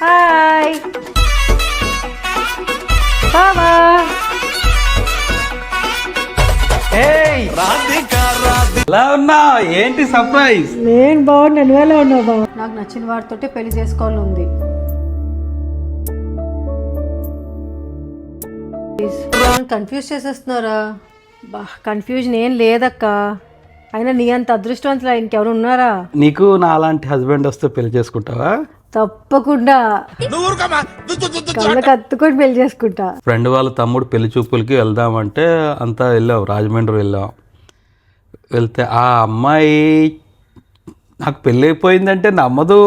Hi బావా ఎలా ఏంటి సర్ప్రైజ్? నేను బాగున్నా నువ్వు ఎలా ఉన్నావు బావ? నాకు నచ్చిన వాడితోటే పెళ్ళి చేసుకోవాలని ఉంది కన్ఫ్యూజ్ చేసేస్తున్నారా? బా కన్ఫ్యూజన్ ఏం లేదక్క. అయినా నీ అంత అదృష్టవంతులు ఇంకెవరు ఉన్నారా? నీకు నా అలాంటి హస్బెండ్ వస్తే పెళ్ళి చేసుకుంటావా? తప్పకుండా. కళ్ళకి అత్తుకొని పెళ్ళి చేసుకుంటా. ఫ్రెండ్ వాళ్ళ తమ్ముడు పెళ్ళి చూపులకి వెళ్దామంటే అంతా వెళ్ళాం రాజమండ్రి వెళ్ళాం వెళ్తే ఆ అమ్మాయి నాకు పెళ్ళి అయిపోయిందంటే నమ్మదు.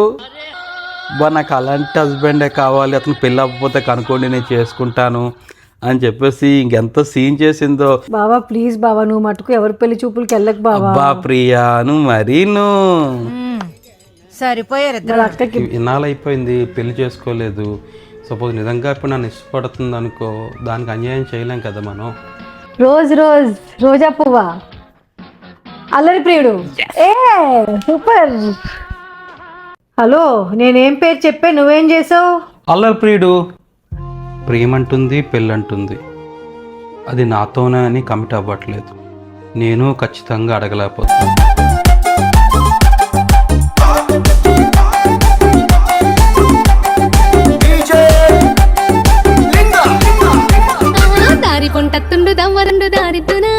బా నాకు అలాంటి హస్బెండే కావాలి అతను పెళ్ళి అవ్వకపోతే కనుక్కోండి నేను చేసుకుంటాను అని చెప్పేసి ఇంకెంత సీన్ చేసిందో. బావా ప్లీజ్ బావా నువ్వు మటుకు ఎవరి పెళ్ళి చూపులకి వెళ్ళకు బావా. అబ్బా ప్రియాను మరీను. సరిపోయారు అక్కకి ఇన్నాళ్ళు అయిపోయింది పెళ్ళి చేసుకోలేదు. సపోజ్ నిజంగా ఇప్పుడు నన్ను ఇష్టపడుతుంది అనుకో దానికి అన్యాయం చేయలేం కదా మనం. రోజ్ రోజ్ రోజా పువ్వా? అల్లరి ప్రియుడు. ఏ సూపర్. హలో నేనేం పేరు చెప్పే నువ్వేం చేసావు? అల్లరి ప్రియుడు ప్రేమంటుంది పెళ్ళంటుంది. అది నాతోనే అని కమిట్ అవ్వట్లేదు. నేను ఖచ్చితంగా అడగలేకపోతున్నాను కొంట తుండుదాం వరండు దారితునా